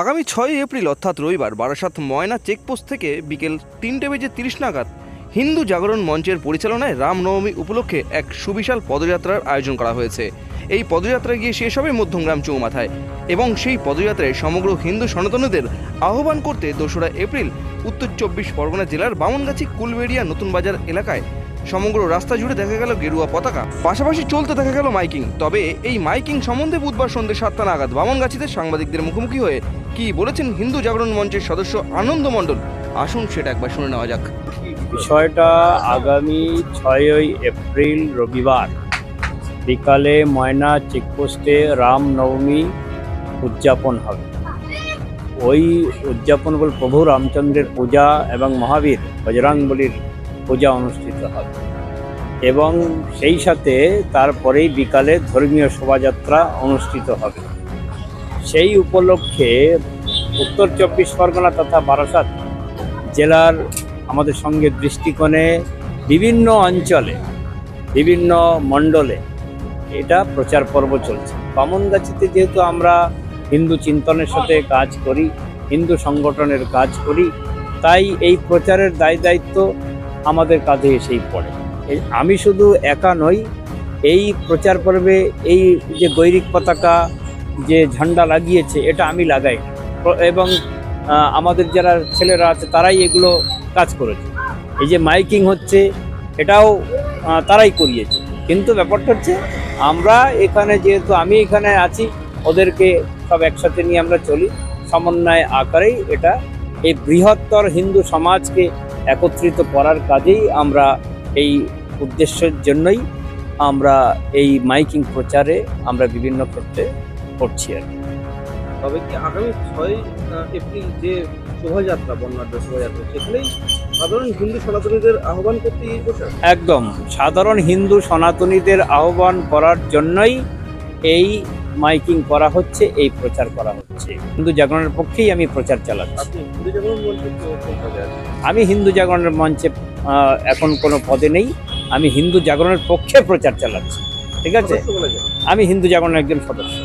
আগামী ছয়ই এপ্রিল, অর্থাৎ রবিবার, বারাসাত ময়না চেকপোস্ট থেকে বিকেল তিনটে বেজে তিরিশ নাগাদ হিন্দু জাগরণ মঞ্চের পরিচালনায় রামনবমী উপলক্ষে এক সুবিশাল পদযাত্রার আয়োজন করা হয়েছে। এই পদযাত্রা গিয়ে শেষ হবে মধ্যমগ্রাম চৌমাথায় এবং সেই পদযাত্রায় সমগ্র হিন্দু সনাতনীদের আহ্বান করতে দোসরা এপ্রিল, উত্তর চব্বিশ পরগনা জেলার বামনগাছি কুলবেড়িয়া নতুন বাজার এলাকায় সমগ্র রাস্তা জুড়ে দেখা গেল গেরুয়া পতাকা। পাশাপাশি চলতে দেখা গেল মাইকিং। তবে এই মাইকিং সম্বন্ধে বুধবার সন্ধ্যে সাতটা নাগাদ বামনগাছিতে সাংবাদিকদের মুখোমুখি হয়ে কি বলেছেন হিন্দু জাগরণ মঞ্চের সদস্য আনন্দ মণ্ডল? আসুন সেটা একবার শুনে নেওয়া যাক। বিষয়টা আগামী ছয়ই এপ্রিল রবিবার বিকালে ময়না চেকপোস্টে রামনবমী উদযাপন হবে। ওই উদযাপন বল প্রভু রামচন্দ্রের পূজা এবং মহাবীর বজরাঙ্গবলির পূজা অনুষ্ঠিত হবে। এবং সেই সাথে তারপরেই বিকালে ধর্মীয় শোভাযাত্রা অনুষ্ঠিত হবে। সেই উপলক্ষে উত্তর চব্বিশ পরগনা তথা বারাসাত জেলার আমাদের সঙ্গে দৃষ্টিকোণে বিভিন্ন অঞ্চলে, বিভিন্ন মণ্ডলে এটা প্রচার পর্ব চলছে। বামনগাছিতে যেহেতু আমরা হিন্দু চিন্তনের সাথে কাজ করি, হিন্দু সংগঠনের কাজ করি, তাই এই প্রচারের দায় দায়িত্ব আমাদের কাঁধে এসেই পড়ে। আমি শুধু একা নই, এই প্রচার পর্বে এই যে গৈরিক পতাকা যে ঝান্ডা লাগিয়েছে, এটা আমি লাগাই। এবং আমাদের যারা ছেলেরা আছে, তারাই এগুলো কাজ করেছে। এই যে মাইকিং হচ্ছে, এটাও তারাই করিয়েছে। কিন্তু ব্যাপারটা হচ্ছে, আমরা এখানে যেহেতু আমি এখানে আছি, ওদেরকে সব একসাথে নিয়ে আমরা চলি। সমন্বয় আকারেই এটা এই বৃহত্তর হিন্দু সমাজকে একত্রিত করার কাজেই আমরা এই উদ্দেশ্যের জন্যই আমরা এই মাইকিং প্রচারে আমরা বিভিন্ন ক্ষেত্রে করছি আর কি। তবে কি আগামী ছয় এপ্রিল যে শোভাযাত্রা বর্ণাঢ্য শোভাযাত্রা সেখানেই সাধারণ হিন্দু সনাতনীদের আহ্বান করতে এই প্রচার একদম সাধারণ হিন্দু সনাতনীদের আহ্বান করার জন্যই এই মাইকিং করা হচ্ছে এই প্রচার করা হচ্ছে। হিন্দু জাগরণের পক্ষেই আমি প্রচার চালাচ্ছি? আমি হিন্দু জাগরণের মঞ্চে এখন কোনো পদে নেই। আমি হিন্দু জাগরণের পক্ষে প্রচার চালাচ্ছি। ঠিক আছে। আমি হিন্দু জাগরণের একজন সদস্য।